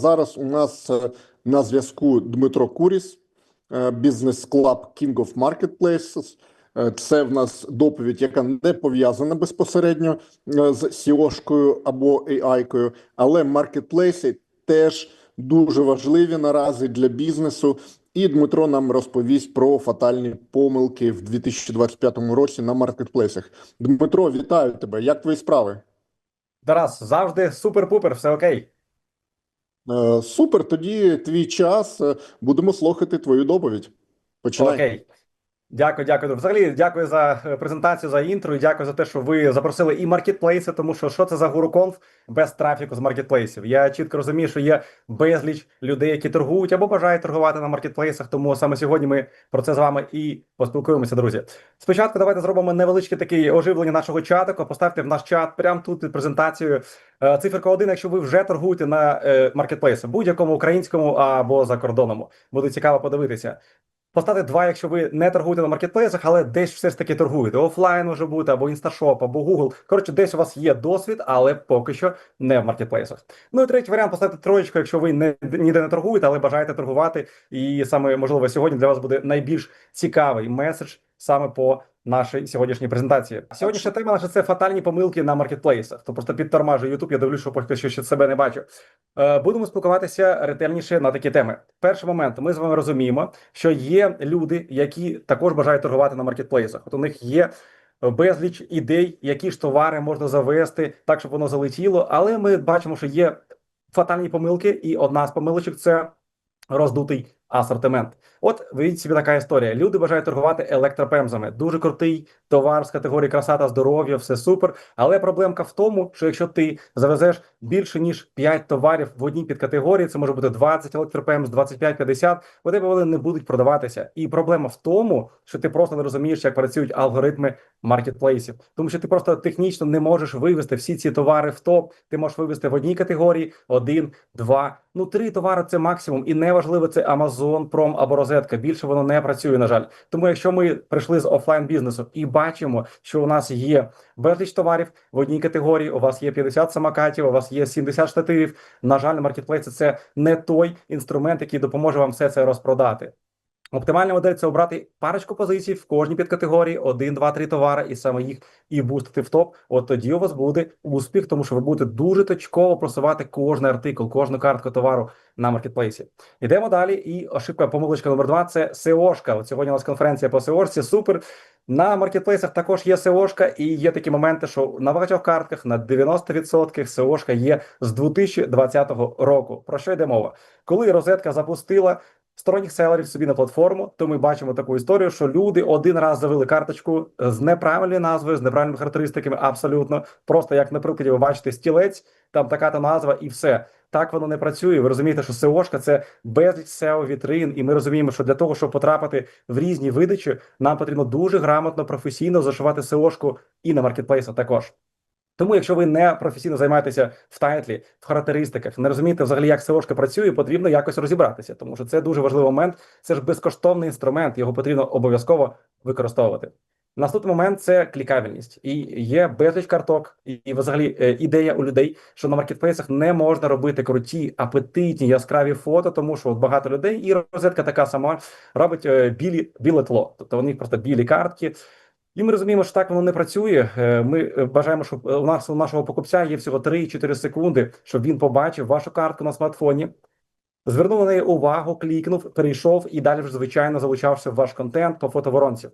Зараз у нас е, на зв'язку Дмитро Куріс, е, бізнес клаб King of Marketplaces. Е, Це в нас доповідь, яка не пов'язана безпосередньо з SEO-шкою або AI-кою, але маркетплейси теж дуже важливі наразі для бізнесу. І Дмитро нам розповість про фатальні помилки в 2025 році на маркетплейсах. Дмитро, вітаю тебе. Як твої справи? Тарас, завжди супер-пупер, все окей. Е, Супер, тоді твій час. Е, Будемо слухати твою доповідь. Починай. Окей. Дякую, дякую. Взагалі, дякую за е, презентацію, за інтро, і дякую за те, що ви запросили і маркетплейси, тому що що це за гуруконф без трафіку з маркетплейсів. Я чітко розумію, що є безліч людей, які торгують або бажають торгувати на маркетплейсах. Тому саме сьогодні ми про це з вами і поспілкуємося, друзі. Спочатку давайте зробимо невеличке таке оживлення нашого чатику. Поставте в наш чат прямо тут під презентацією. Е, Циферка 1, якщо ви вже торгуєте на е, маркетплейсі, будь-якому українському або закордонному. Буде цікаво подивитися. Поставте два, якщо ви не торгуєте на маркетплейсах, але десь все ж таки торгуєте. Офлайн може бути, або інсташоп, або Google. Коротше, десь у вас є досвід, але поки що не в маркетплейсах. Ну і третій варіант поставте троєчку, якщо ви не ніде не торгуєте, але бажаєте торгувати. І саме можливо сьогодні для вас буде найбільш цікавий меседж саме по нашій сьогоднішній презентації. Сьогоднішня тема наша це фатальні помилки на маркетплейсах. То просто підтормажує YouTube, Я дивлюсь, що поки що ще себе не бачу. Е, Будемо спілкуватися ретельніше на такі теми. Перший момент ми з вами розуміємо, що є люди, які також бажають торгувати на маркетплейсах. От у них є безліч ідей, які ж товари можна завести так, щоб воно залетіло. Але ми бачимо, що є фатальні помилки, і одна з помилочок це роздутий асортимент. От виявіть собі така історія. Люди бажають торгувати електропемзами. Дуже крутий товар з категорії краса та здоров'я, все супер. Але проблемка в тому, що якщо ти завезеш більше ніж 5 товарів в одній підкатегорії, це може бути 20 електропемз, 25-50, у тебе вони не будуть продаватися. І проблема в тому, що ти просто не розумієш, як працюють алгоритми маркетплейсів, тому що ти просто технічно не можеш вивести всі ці товари в топ. Ти можеш вивести в одній категорії один, два, ну три товари це максимум, і неважливо, це Amazon, Prom або розетка. Більше воно не працює, на жаль. Тому, якщо ми прийшли з офлайн бізнесу і бачимо, що у нас є безліч товарів в одній категорії, у вас є 50 самокатів, у вас є 70 штативів. На жаль, маркетплейси це не той інструмент, який допоможе вам все це розпродати. Оптимальна модель це обрати парочку позицій в кожній підкатегорії, один, два, три товари, і саме їх і бустити в топ. От тоді у вас буде успіх, тому що ви будете дуже точково просувати кожний артикул, кожну картку товару на маркетплейсі. Йдемо далі. І ошибка, помилочка номер два це SEO-шка. От сьогодні у нас конференція по SEO-шці, Супер. На маркетплейсах також є SEO-шка, і є такі моменти, що на багатьох картках на 90% SEO-шка є з 2020 року. Про що йде мова? Коли розетка запустила сторонніх селерів собі на платформу, то ми бачимо таку історію, що люди один раз завели карточку з неправильною назвою, з неправильними характеристиками, абсолютно просто як на прикладі, ви бачите стілець, там така та назва, і все. Так воно не працює. Ви розумієте, що SEO-шка – це безліч SEO вітрин, і ми розуміємо, що для того, щоб потрапити в різні видачі, нам потрібно дуже грамотно, професійно зашивати SEO-шку і на маркетплейсах також. Тому, якщо ви не професійно займаєтеся в тайтлі, в характеристиках, не розумієте взагалі, як SEO-шка працює, потрібно якось розібратися, тому що це дуже важливий момент. Це ж безкоштовний інструмент, його потрібно обов'язково використовувати. Наступний момент це клікабельність, і є безліч карток, і, взагалі е, ідея у людей, що на маркетплейсах не можна робити круті, апетитні, яскраві фото, тому що от багато людей, і розетка така сама робить е, білі біле тло, тобто вони просто білі картки. І ми розуміємо, що так воно не працює. Е, Ми е, бажаємо, щоб у нас у нашого покупця є всього 3-4 секунди, щоб він побачив вашу картку на смартфоні. Звернув на неї увагу, клікнув, перейшов і далі вже звичайно залучався в ваш контент по фотоворонці.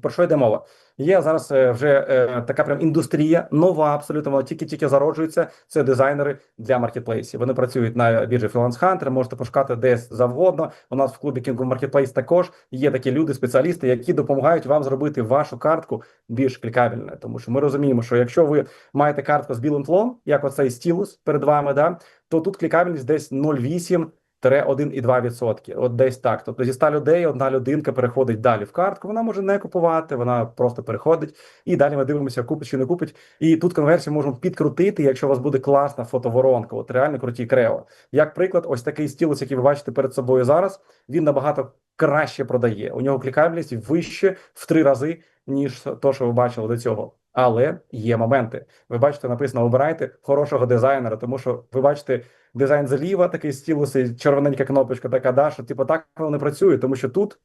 Про що йде мова? Є зараз е, вже е, така прям індустрія, нова, абсолютно вона тільки-тільки зароджується. Це дизайнери для маркетплейсів. Вони працюють на біржі Freelance Hunter, можете пошукати десь завгодно. У нас в клубі King of Marketplace також є такі люди, спеціалісти, які допомагають вам зробити вашу картку більш клікабельною. Тому що ми розуміємо, що якщо ви маєте картку з білим тлом, як оцей стілус перед вами, да, то тут клікабельність десь 0,8 1,2%. От десь так. Тобто зі 100 людей одна людинка переходить далі в картку. Вона може не купувати, вона просто переходить. І далі ми дивимося, купить чи не купить. І тут конверсію можемо підкрутити, якщо у вас буде класна фотоворонка. От реально круті крео. Як приклад, ось такий стілус, який ви бачите перед собою зараз, він набагато краще продає. У нього клікабельність вище в три рази, ніж то, що ви бачили до цього. Але є моменти. Ви бачите, написано: обирайте хорошого дизайнера, тому що ви бачите дизайн зліва, такий стілус, червоненька кнопочка, така да, що типу так воно не працює, тому що тут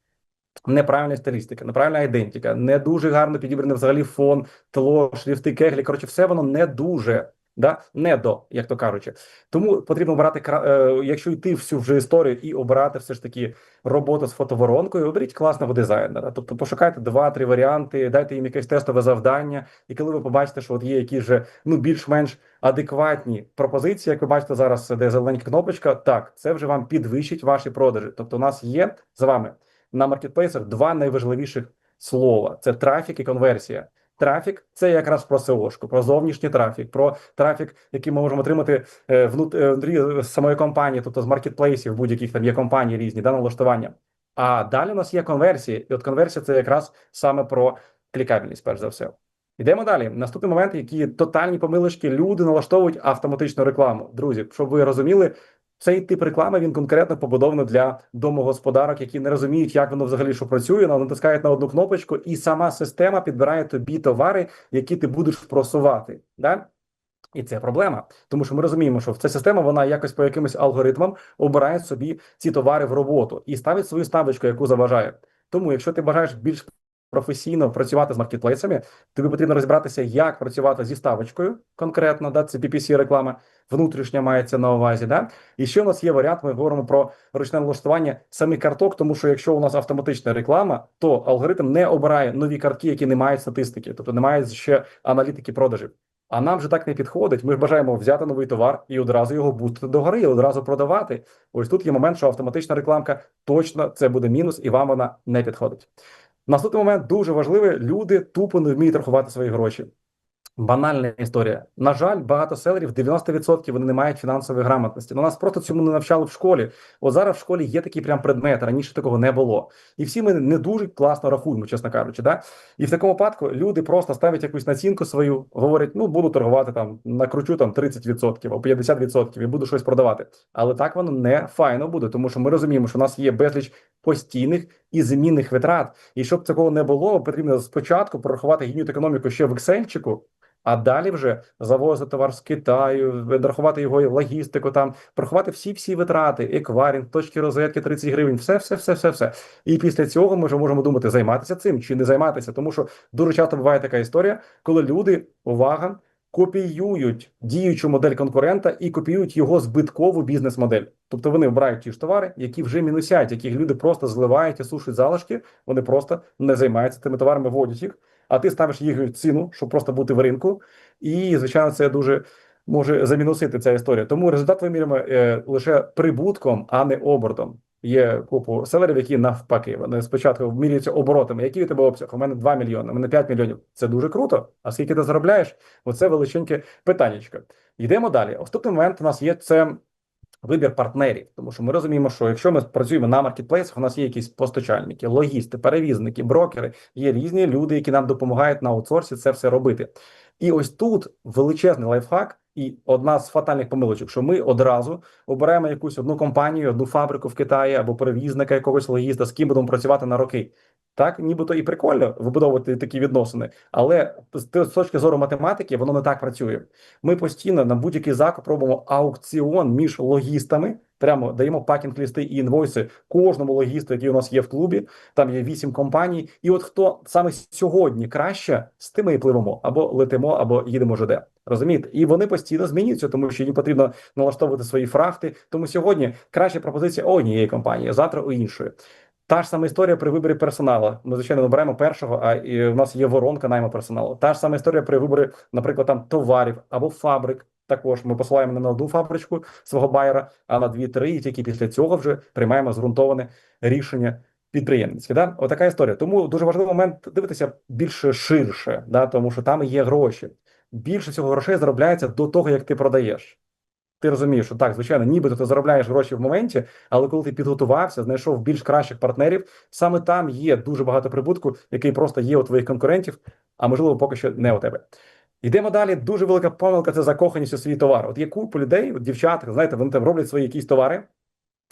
неправильна стилістика, неправильна ідентика, не дуже гарно підібраний взагалі фон, тло, шрифти, кеглі. Коротше, все воно не дуже. Да, не до, як то кажучи, тому потрібно обирати е, якщо йти всю вже історію і обирати все ж таки роботу з фотоворонкою, оберіть класного дизайнера. Тобто пошукайте два-три варіанти, дайте їм якесь тестове завдання, і коли ви побачите, що от є якісь же ну більш-менш адекватні пропозиції, як ви бачите зараз, де зелененька кнопочка, так це вже вам підвищить ваші продажі. Тобто, у нас є з вами на маркетплейсах два найважливіших слова: це трафік і конверсія. Трафік це якраз про SEO-шку, про зовнішній трафік, про трафік, який ми можемо отримати е, е, внутрі самої компанії, тобто з маркетплейсів, будь-яких там є компанії різні, да, налаштування. А далі у нас є конверсії, і от конверсія це якраз саме про клікабельність, перш за все. Йдемо далі. Наступний момент, які тотальні помилочки, люди налаштовують автоматичну рекламу. Друзі, щоб ви розуміли, цей тип реклами він конкретно побудований для домогосподарок, які не розуміють, як воно взагалі що працює, але натискають на одну кнопочку, і сама система підбирає тобі товари, які ти будеш просувати. Да? І це проблема, тому що ми розуміємо, що ця система вона якось по якимось алгоритмам обирає собі ці товари в роботу і ставить свою ставочку, яку заважає. Тому, якщо ти бажаєш більш професійно працювати з маркетплейсами, тобі потрібно розібратися, як працювати зі ставочкою конкретно, да, це PPC реклама, внутрішня мається на увазі. Да? І ще у нас є варіант, ми говоримо про ручне налаштування самих карток, тому що якщо у нас автоматична реклама, то алгоритм не обирає нові картки, які не мають статистики, тобто не мають ще аналітики продажів. А нам же так не підходить. Ми бажаємо взяти новий товар і одразу його бустити догори, і одразу продавати. Ось тут є момент, що автоматична рекламка точно це буде мінус, і вам вона не підходить. Наступний момент дуже важливий: люди тупо не вміють рахувати свої гроші. Банальна історія. На жаль, багато селерів 90% вони не мають фінансової грамотності. Ну, нас просто цьому не навчали в школі. От зараз в школі є такий прям предмет. Раніше такого не було. І всі ми не дуже класно рахуємо, чесно кажучи. Да? І в такому випадку люди просто ставлять якусь націнку свою, говорять: ну буду торгувати там, накручу там 30% або 50% і буду щось продавати. Але так воно не файно буде, тому що ми розуміємо, що у нас є безліч постійних і змінних витрат. І щоб такого не було, потрібно спочатку прорахувати гідню економіку ще в Excel-чику, а далі вже завозити товар з Китаю, рахувати його логістику, там порахувати всі всі витрати, екварінг, точки розетки 30 гривень, все, все, все, все, все. І після цього ми вже можемо думати, займатися цим чи не займатися. Тому що дуже часто буває така історія, коли люди, увага, копіюють діючу модель конкурента і копіюють його збиткову бізнес-модель. Тобто вони обирають ті ж товари, які вже мінусять, яких люди просто зливають і сушать залишки. Вони просто не займаються тими товарами, вводять їх. А ти ставиш їх ціну, щоб просто бути в ринку. І звичайно, це дуже може замінусити ця історія. Тому результат вимірюємо е, лише прибутком, а не обертом. Є купу селерів, які навпаки. Вони спочатку міряються оборотами. Який у тебе обсяг? У мене 2 мільйони, у мене 5 мільйонів. Це дуже круто. А скільки ти заробляєш? Оце величеньке питаннячко. Йдемо далі. Наступний момент у нас є це. Вибір партнерів, тому що ми розуміємо, що якщо ми працюємо на маркетплейсах, у нас є якісь постачальники, логісти, перевізники, брокери, є різні люди, які нам допомагають на аутсорсі це все робити. І ось тут величезний лайфхак, і одна з фатальних помилочок, що ми одразу оберемо якусь одну компанію, одну фабрику в Китаї або перевізника якогось логіста, з ким будемо працювати на роки. Так, нібито і прикольно вибудовувати такі відносини, але з точки зору математики воно не так працює. Ми постійно на будь-який закуп робимо аукціон між логістами. Прямо даємо пакінг-лісти і інвойси кожному логісту, який у нас є в клубі. Там є вісім компаній, і от хто саме сьогодні краще з тими і пливемо або летимо, або їдемо ЖД. Розумієте? І вони постійно змінюються, тому що їм потрібно налаштовувати свої фрахти. Тому сьогодні краща пропозиція однієї компанії, завтра у іншої. Та ж сама історія при виборі персоналу. Ми звичайно вибираємо першого, а і в нас є воронка найму персоналу. Та ж сама історія при виборі, наприклад, там товарів або фабрик. Також ми посилаємо не на одну фабричку свого байера, а на дві-три, і тільки після цього вже приймаємо зґрунтоване рішення підприємницьке. Да? Отака історія. Тому дуже важливий момент дивитися більш ширше, да? тому що там є гроші. Більше всього грошей заробляється до того, як ти продаєш. Ти розумієш, що так, звичайно, нібито ти заробляєш гроші в моменті, але коли ти підготувався, знайшов більш кращих партнерів, саме там є дуже багато прибутку, який просто є у твоїх конкурентів, а можливо, поки що не у тебе. Йдемо далі. Дуже велика помилка це закоханість у свій товар. От є купа людей, от дівчат, знаєте, вони там роблять свої якісь товари,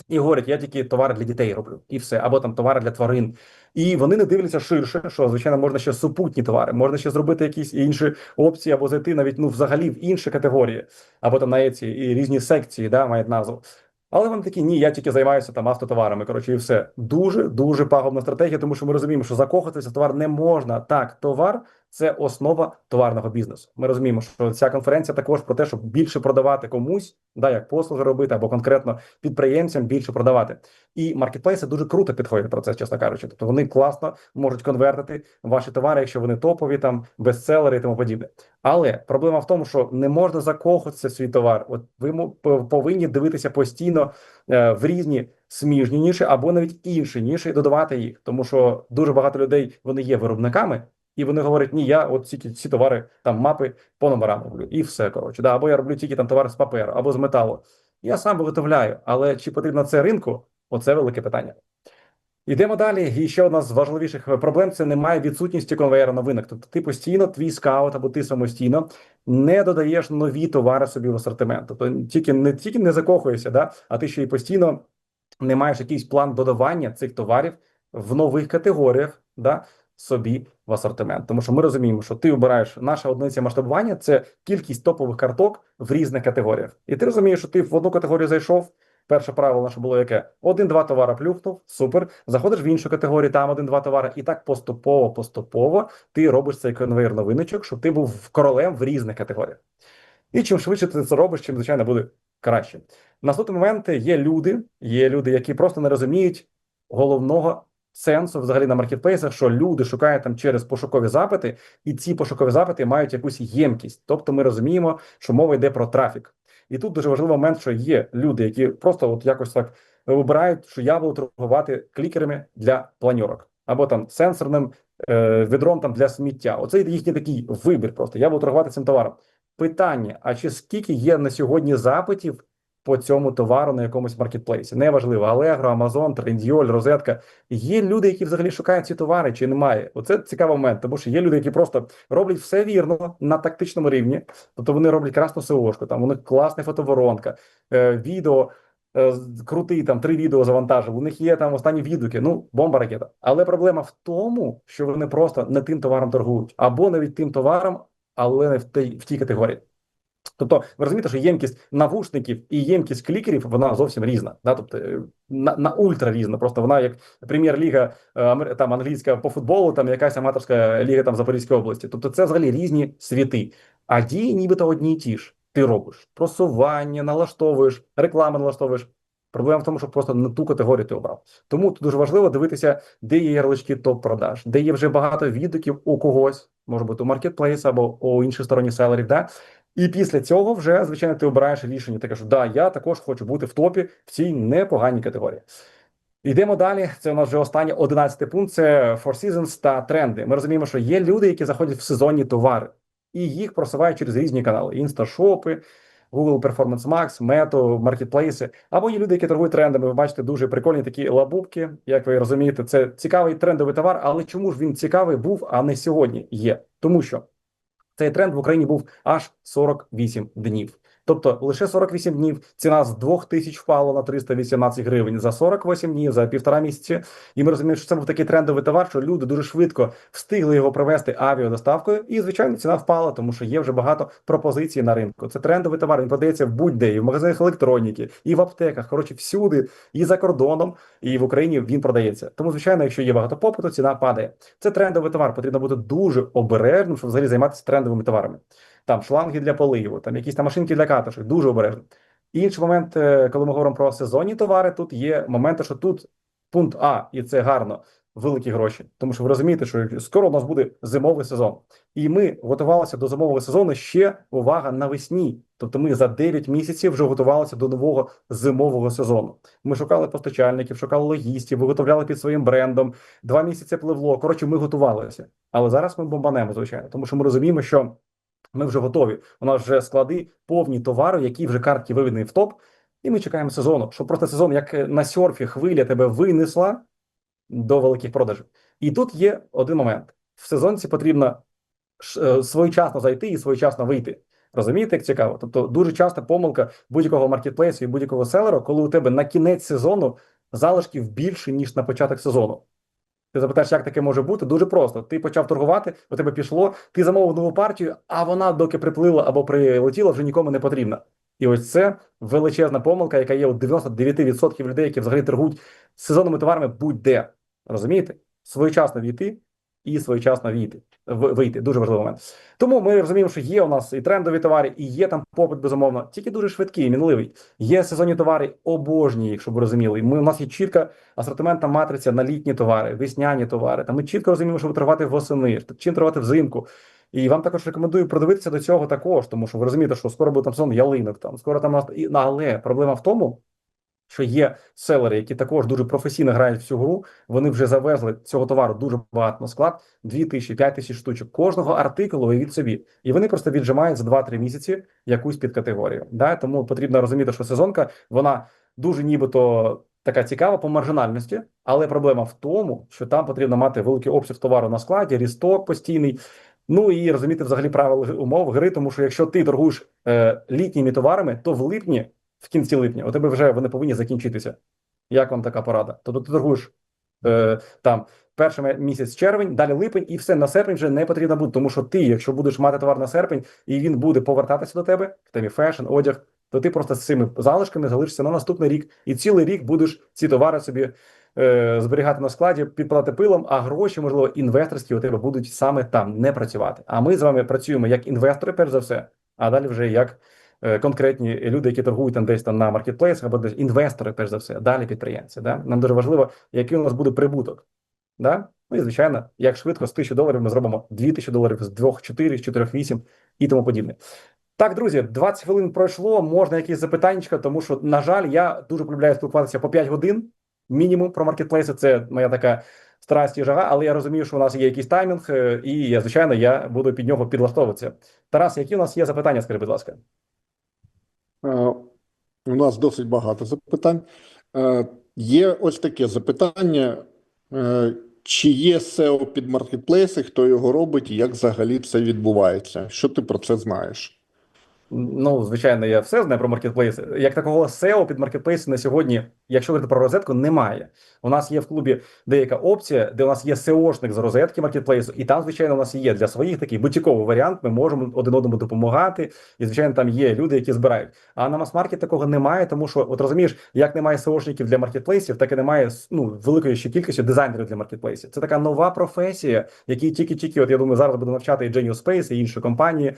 і говорять, я тільки товари для дітей роблю, і все, або там товари для тварин. І вони не дивляться ширше, що звичайно можна ще супутні товари, можна ще зробити якісь інші опції, або зайти навіть ну взагалі в інші категорії, або там на еці і різні секції, да, мають назву. Але вони такі, ні, я тільки займаюся там автотоварами. Коротше, і все дуже дуже пагубна стратегія, тому що ми розуміємо, що закохатися в товар не можна. Так, товар це основа товарного бізнесу. Ми розуміємо, що ця конференція також про те, щоб більше продавати комусь, да, як послуги робити, або конкретно підприємцям більше продавати. І маркетплейси дуже круто підходять про це, чесно кажучи. Тобто вони класно можуть конвертити ваші товари, якщо вони топові, там бестселери і тому подібне. Але проблема в тому, що не можна закохатися в свій товар. От ви повинні дивитися постійно е, в різні сміжні ніші або навіть інші ніші, додавати їх, тому що дуже багато людей вони є виробниками. І вони говорять: ні, я от тільки ці товари, там мапи по номерам роблю, і все коротше. Да, або я роблю тільки там товари з паперу, або з металу. Я сам виготовляю, але чи потрібно це ринку? Оце велике питання. Йдемо далі. І ще одна з важливіших проблем це немає відсутності конвейера новинок. Тобто ти постійно, твій скаут або ти самостійно не додаєш нові товари собі в асортимент. Тобто тільки не тільки не закохуєшся, да, а ти ще й постійно не маєш якийсь план додавання цих товарів в нових категоріях, да, собі в асортимент. Тому що ми розуміємо, що ти обираєш наша одиниця масштабування це кількість топових карток в різних категоріях. І ти розумієш, що ти в одну категорію зайшов. Перше правило наше було яке: один-два товари плюхнув, супер. Заходиш в іншу категорію, там один-два товари, і так поступово, поступово ти робиш цей конвейер новиночок, щоб ти був королем в різних категоріях. І чим швидше ти це робиш, чим звичайно буде краще. Наступний момент є люди, є люди, які просто не розуміють головного сенсу взагалі на маркетплейсах, що люди шукають там через пошукові запити, і ці пошукові запити мають якусь ємкість. Тобто ми розуміємо, що мова йде про трафік. І тут дуже важливий момент, що є люди, які просто от якось так вибирають, що я буду торгувати клікерами для планьорок або там сенсорним е, відром там для сміття. Оце їхній такий вибір. Просто я буду торгувати цим товаром. Питання: а чи скільки є на сьогодні запитів по цьому товару на якомусь маркетплейсі? Неважливо, Allegro, Amazon, Trendyol, Розетка. Є люди, які взагалі шукають ці товари, чи немає? Оце цікавий момент, тому що є люди, які просто роблять все вірно на тактичному рівні. Тобто вони роблять красну СОшку, там у них класна фотоворонка, е, відео. е, Крутий там три відео завантажив. У них є там останні відгуки. Ну, бомба ракета. Але проблема в тому, що вони просто не тим товаром торгують, або навіть тим товаром, але не в тій в тій категорії. Тобто, ви розумієте, що ємкість навушників і ємкість клікерів вона зовсім різна. Да? Тобто е, на, на ультра різна. Просто вона як прем'єр-ліга е, там англійська по футболу, там якась аматорська ліга там Запорізької області. Тобто, це взагалі різні світи. А дії нібито одні й ті ж. Ти робиш просування, налаштовуєш, реклами налаштовуєш. Проблема в тому, що просто не ту категорію ти обрав. Тому тут дуже важливо дивитися, де є ярлички топ-продаж, де є вже багато відгуків у когось, може бути у маркетплейс або у інших сторонніх селерів. Да? І після цього вже, звичайно, ти обираєш рішення. Ти кажеш, да, я також хочу бути в топі в цій непоганій категорії. Йдемо далі. Це у нас вже останній 11 пункт. Це Four Seasons та тренди. Ми розуміємо, що є люди, які заходять в сезонні товари, і їх просувають через різні канали: інсташопи, Google Performance Max, Meta, маркетплейси. Або є люди, які торгують трендами. Ви бачите дуже прикольні такі лабубки. Як ви розумієте, це цікавий трендовий товар. Але чому ж він цікавий був, а не сьогодні є? Тому що цей тренд в Україні був аж 48 днів. Тобто лише 48 днів ціна з 2000 впала на 318 гривень за 48 днів, за півтора місяці. І ми розуміємо, що це був такий трендовий товар, що люди дуже швидко встигли його привезти авіадоставкою. І звичайно, ціна впала, тому що є вже багато пропозицій на ринку. Це трендовий товар. Він продається в будь-де, і в магазинах електроніки, і в аптеках. Коротше, всюди, і за кордоном, і в Україні він продається. Тому, звичайно, якщо є багато попиту, ціна падає. Це трендовий товар. Потрібно бути дуже обережним, щоб взагалі займатися трендовими товарами. Там шланги для поливу, там якісь там машинки для катушок, дуже обережно. Інший момент, е, коли ми говоримо про сезонні товари, тут є моменти, що тут пункт А, і це гарно, великі гроші. Тому що ви розумієте, що скоро у нас буде зимовий сезон. І ми готувалися до зимового сезону ще увага навесні. Тобто ми за 9 місяців вже готувалися до нового зимового сезону. Ми шукали постачальників, шукали логістів, виготовляли під своїм брендом. Два місяці пливло. Коротше, ми готувалися. Але зараз ми бомбанемо, звичайно, тому що ми розуміємо, що ми вже готові. У нас вже склади повні товару, які вже картки виведені в топ, і ми чекаємо сезону. Щоб просто сезон, як на серфі, хвиля тебе винесла до великих продажів. І тут є один момент: в сезонці потрібно е, своєчасно зайти і своєчасно вийти. Розумієте, як цікаво? Тобто дуже часто помилка будь-якого маркетплейсу і будь-якого селера, коли у тебе на кінець сезону залишків більше, ніж на початок сезону. Ти запитаєш, як таке може бути? Дуже просто. Ти почав торгувати, у тебе пішло, ти замовив нову партію, а вона, доки приплила або прилетіла, вже нікому не потрібна. І ось це величезна помилка, яка є у 99% людей, які взагалі торгують сезонними товарами будь-де. Розумієте? Своєчасно війти і своєчасно вийти. Вийти дуже важливий момент. Тому ми розуміємо, що є у нас і трендові товари, і є там попит, безумовно, тільки дуже швидкий, мінливий. Є сезонні товари, обожні, якщо ви розуміли. Ми у нас є чітка асортиментна матриця на літні товари, весняні товари. Та ми чітко розуміємо, що торгувати восени, чим торгувати взимку. І вам також рекомендую продивитися до цього також, тому що ви розумієте, що скоро буде там сезон ялинок, там скоро там ну, але проблема в тому, що є селери, які також дуже професійно грають в цю гру. Вони вже завезли цього товару дуже багато на склад, 2 тисячі, 5 тисяч штучок. Кожного артикулу від собі, і вони просто віджимають за 2-3 місяці якусь підкатегорію. Да? Тому потрібно розуміти, що сезонка вона дуже нібито. Така цікава по маржинальності, але проблема в тому, що там потрібно мати великий обсяг товару на складі, рісток постійний. Ну і розуміти взагалі правила умов гри, тому що якщо ти торгуєш е, літніми товарами, то в липні, в кінці липня, у тебе вже вони повинні закінчитися. Як вам така порада? Тобто ти торгуєш е, там перший місяць червень, далі липень, і все на серпень вже не потрібно буде, тому що ти, якщо будеш мати товар на серпень, і він буде повертатися до тебе, в темі фешн, одяг, то ти просто з цими залишками залишишся на наступний рік, і цілий рік будеш ці товари собі е, зберігати на складі, підпалати пилом, а гроші, можливо, інвесторські у тебе будуть саме там не працювати. А ми з вами працюємо як інвестори, перш за все, а далі вже як конкретні люди, які торгують там десь там на маркетплейсах, або десь інвестори, перш за все, далі підприємці. Да? Нам дуже важливо, який у нас буде прибуток. Да? Ну і звичайно, як швидко з 1000 доларів ми зробимо 2000 доларів з 2, 4, з 4, 8 і тому подібне. Так, друзі, 20 хвилин пройшло. Можна якісь запитання, тому що, на жаль, я дуже полюбляю спілкуватися по 5 годин мінімум про маркетплейси. Це моя така страсть і жага, але я розумію, що у нас є якийсь таймінг, е, і звичайно, я буду під нього підлаштовуватися. Тарас, які у нас є запитання? Скажи, будь ласка. Е, У нас досить багато запитань. Е, Є ось таке запитання: Е, чи є SEO під маркетплейси, хто його робить і як взагалі це відбувається? Що ти про це знаєш? Ну, звичайно, я все знаю про маркетплейси. Як такого SEO під маркетплейси на сьогодні, якщо говорити про розетку, немає. У нас є в клубі деяка опція, де у нас є SEO-шник з розетки маркетплейсу, і там, звичайно, у нас є для своїх такий бутіковий варіант. Ми можемо один одному допомагати. І, звичайно, там є люди, які збирають. А на мас-маркет такого немає, тому що, от розумієш, як немає SEO-шників для маркетплейсів, так і немає ну, великої ще кількості дизайнерів для маркетплейсів. Це така нова професія, які тільки-тільки, от я думаю, зараз буду навчати і Genius Space, і інші компанії.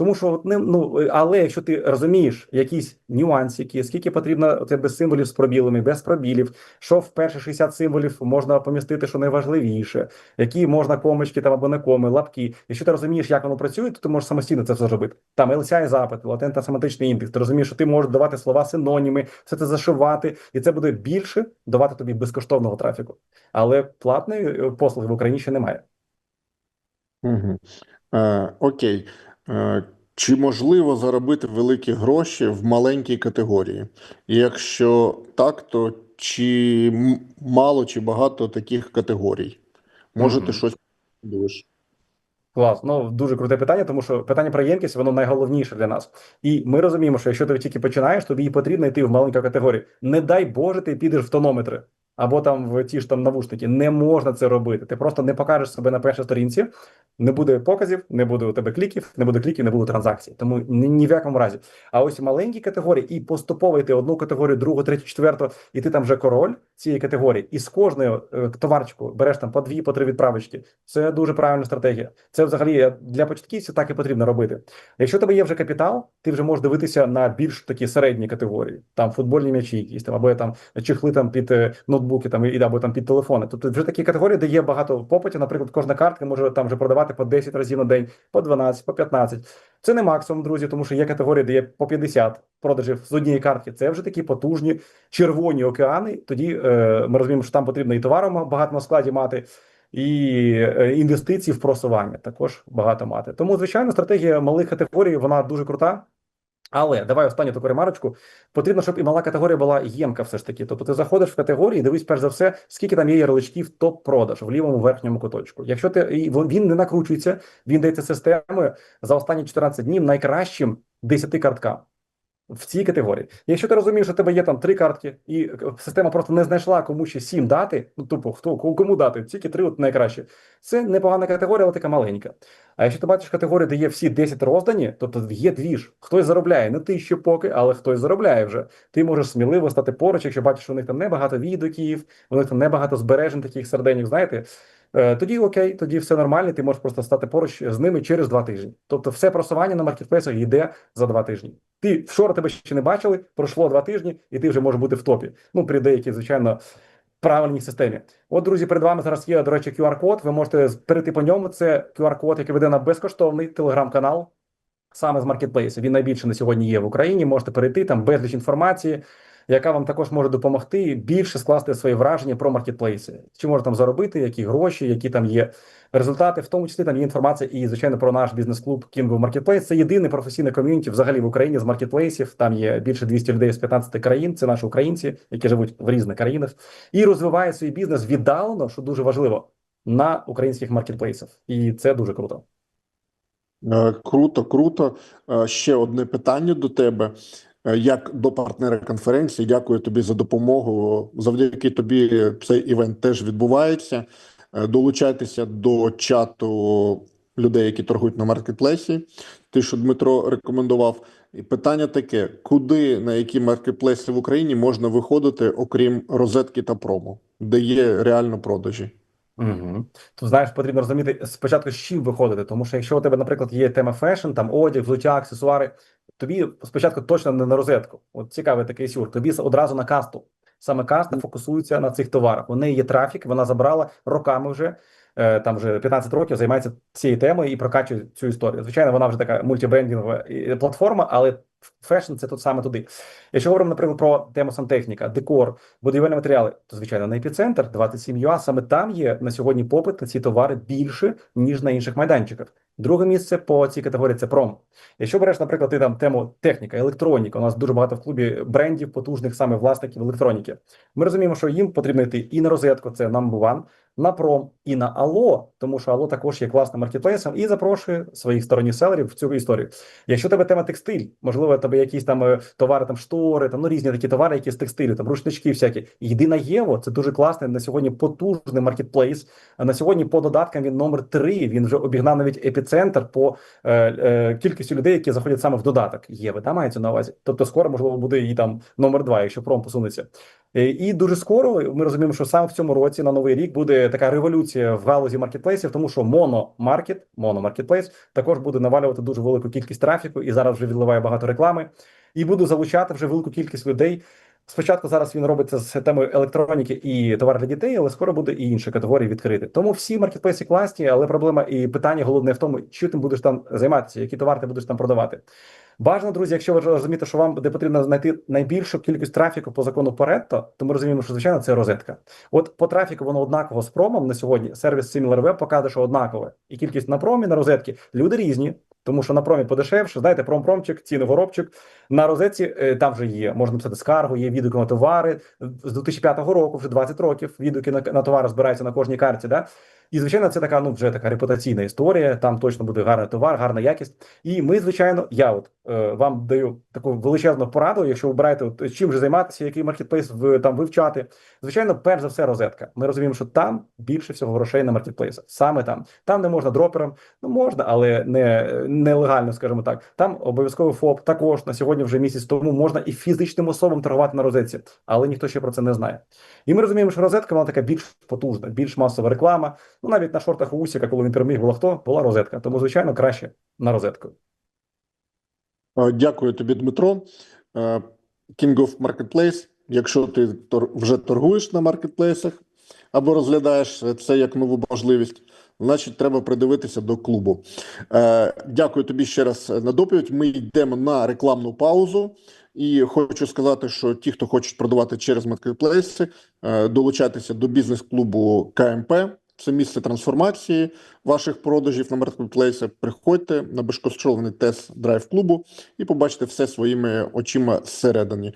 Тому що ну але якщо ти розумієш якісь нюансики, скільки потрібно тебе символів з пробілами, без пробілів, що в перші 60 символів можна помістити, що найважливіше, які можна комочки там або не коми, лапки. Якщо ти розумієш, як воно працює, то ти можеш самостійно це все зробити. Там LCI запит, латентно семантичний індекс. Ти розумієш, що ти можеш давати слова синоніми, все це зашивати, і це буде більше давати тобі безкоштовного трафіку. Але платної е, послуги в Україні ще немає. Угу. Окей. Е, чи можливо заробити великі гроші в маленькій категорії? І якщо так, то чи мало чи багато таких категорій? Може, ти Мгм. щось будеш? Клас, ну дуже круте питання, тому що питання про ємкість воно найголовніше для нас. І ми розуміємо, що якщо ти тільки починаєш, тобі потрібно йти в маленьку категорію. Не дай Боже, ти підеш в тонометри або там в ті ж там навушники. Не можна це робити. Ти просто не покажеш себе на першій сторінці, не буде показів, не буде у тебе кліків, не буде кліків, не буде транзакцій. Тому ні, ні в якому разі. А ось в маленькій категорії і поступово йти одну категорію, другу, третю, четверту, і ти там вже король цієї категорії. І з кожною е, товарчику береш там по дві, по три відправочки. Це дуже правильна стратегія. Це взагалі для початківців так і потрібно робити. Якщо у тебе є вже капітал, ти вже можеш дивитися на більш такі середні категорії, там футбольні м'ячі, якісь там або там чехли там під е, ноутбуки, там і або там під телефони. Тобто вже такі категорії, де є багато попитів. Наприклад, кожна картка може там вже продавати по 10 разів на день, по 12, по 15. Це не максимум, друзі, тому що є категорії, де є по 50 продажів з однієї картки. Це вже такі потужні червоні океани. Тоді е, ми розуміємо, що там потрібно і товару багато на складі мати. І е, інвестицій в просування також багато мати. Тому, звичайно, стратегія малих категорій вона дуже крута. Але давай останню таку ремарочку. Потрібно, щоб і мала категорія була ємка, все ж таки. Тобто ти заходиш в категорії, дивись, перш за все, скільки там є ярличків топ-продаж в лівому верхньому куточку. Якщо ти він не накручується, він дається системою за останні 14 днів найкращим 10 карткам. В цій категорії. Якщо ти розумієш, що в тебе є там три картки, і е, система просто не знайшла кому ще сім дати, ну тупо хто кому дати, тільки три от найкраще. Це непогана категорія, але така маленька. А якщо ти бачиш категорію, де є всі 10 роздані, тобто є двіж, хтось заробляє, не ти ще поки, але хтось заробляє вже. Ти можеш сміливо стати поруч, якщо бачиш, що у них там небагато відгуків, у них там небагато збережень таких серденів, знаєте. Е, Тоді окей, тоді все нормально, ти можеш просто стати поруч з ними через два тижні. Тобто, все просування на маркетплейсах йде за два тижні. Ти вчора тебе ще не бачили, пройшло два тижні, і ти вже можеш бути в топі. Ну, при деякій, звичайно, правильній системі. От, друзі, перед вами зараз є, до речі, QR-код. Ви можете перейти по ньому. Це QR-код, який веде на безкоштовний телеграм-канал. Саме з маркетплейсу. Він найбільше на сьогодні є в Україні. Можете перейти там безліч інформації, яка вам також може допомогти більше скласти свої враження про маркетплейси. Чи можна там заробити, які гроші, які там є результати. В тому числі там є інформація і, звичайно, про наш бізнес-клуб of Marketplace. Це єдиний професійний ком'юніті взагалі в Україні з маркетплейсів. Там є більше 200 людей з 15 країн. Це наші українці, які живуть в різних країнах і розвивають свій бізнес віддалено, що дуже важливо, на українських маркетплейсах. І це дуже круто. Е, Круто, круто. Е, Ще одне питання до тебе. Е, Як до партнера конференції, дякую тобі за допомогу. Завдяки тобі цей івент теж відбувається. Е, Долучайтеся до чату людей, які торгують на маркетплейсі. Ти, що Дмитро рекомендував. І питання таке: куди на які маркетплейси в Україні можна виходити, окрім розетки та промо, де є реально продажі? Угу. Тут знаєш, потрібно розуміти спочатку з чим виходити. Тому що якщо у тебе, наприклад, є тема фешн, там одяг, взуття, аксесуари, тобі спочатку точно не на розетку. От цікавий такий сюр. Тобі одразу на касту. Саме каста фокусується на цих товарах. У неї є трафік, вона забрала роками вже. е, Там вже 15 років займається цією темою і прокачує цю історію. Звичайно, вона вже така мультибрендінгова е, платформа, але фешн це тут саме туди. Якщо говоримо, наприклад, про тему сантехніка, декор, будівельні матеріали, то звичайно на епіцентр 27 ЮА. Саме там є на сьогодні попит на ці товари більше ніж на інших майданчиках. Друге місце по цій категорії це пром. Якщо береш, наприклад, ти там тему техніка, електроніка, у нас дуже багато в клубі брендів, потужних саме власників електроніки. Ми розуміємо, що їм потрібно йти і на розетку, це number one, на пром, і на Ало, тому що Ало також є класним маркетплейсом і запрошує своїх сторонніх селерів в цю історію. Якщо тебе тема текстиль, можливо, тебе якісь там е, товари, там штори, там ну різні такі товари, які з текстилю, там рушнички всякі. Йди на Єво, це дуже класний на сьогодні потужний маркетплейс. На сьогодні по додаткам він номер три. Він вже обігнав навіть епіцентр по е, е, кількості людей, які заходять саме в додаток. Єви, там мається на увазі. Тобто, скоро можливо буде і там номер два, якщо пром посунеться. Е, І дуже скоро ми розуміємо, що саме в цьому році на новий рік буде така революція в галузі маркетплейсів, тому що мономаркет, мономаркетплейс також буде навалювати дуже велику кількість трафіку і зараз вже відливає багато реклами, і буде залучати вже велику кількість людей. Спочатку зараз він робиться з темою електроніки і товар для дітей, але скоро буде і інші категорії відкрити. Тому всі маркетплейси класні, але проблема і питання головне в тому, чи ти будеш там займатися, які товари ти будеш там продавати. Бажано, друзі, якщо ви розумієте, що вам де потрібно знайти найбільшу кількість трафіку по закону Паретто, то ми розуміємо, що звичайно це розетка. От по трафіку воно однаково з промом на сьогодні. Сервіс SimilarWeb показує, що однакове. І кількість на промі, на розетки люди різні. Тому що на промі подешевше, знаєте, пром-промчик, ціни горобчик. На розетці е, там вже є, можна писати скаргу, є відгуки на товари. З 2005 року, вже 20 років, відгуки на, на товари збираються на кожній карті. Да? І, звичайно, це така, ну, вже така репутаційна історія. Там точно буде гарний товар, гарна якість. І ми, звичайно, я от е, вам даю таку величезну пораду, якщо ви обираєте, от, чим же займатися, який маркетплейс в, там вивчати. Звичайно, перш за все, розетка. Ми розуміємо, що там більше всього грошей на маркетплейсах. Саме там. Там не можна дроперам, ну можна, але не нелегально, скажімо так. Там обов'язково ФОП також на сьогодні, вже місяць тому можна і фізичним особам торгувати на розетці, але ніхто ще про це не знає. І ми розуміємо, що розетка вона така більш потужна, більш масова реклама. Ну навіть на шортах Усіка, коли він переміг, було хто була розетка. Тому, звичайно, краще на розетку. Е, Дякую тобі, Дмитро. Е, King of Marketplace. Якщо ти вже торгуєш на маркетплейсах або розглядаєш це як нову можливість, значить треба придивитися до клубу. Е, Дякую тобі ще раз на доповідь. Ми йдемо на рекламну паузу. І хочу сказати, що ті, хто хочуть продавати через маркетплейси, е, долучайтеся до бізнес-клубу КМП. це місце трансформації ваших продажів на маркетплейсах. Приходьте на безкоштовний тест драйв клубу і побачите все своїми очима зсередини.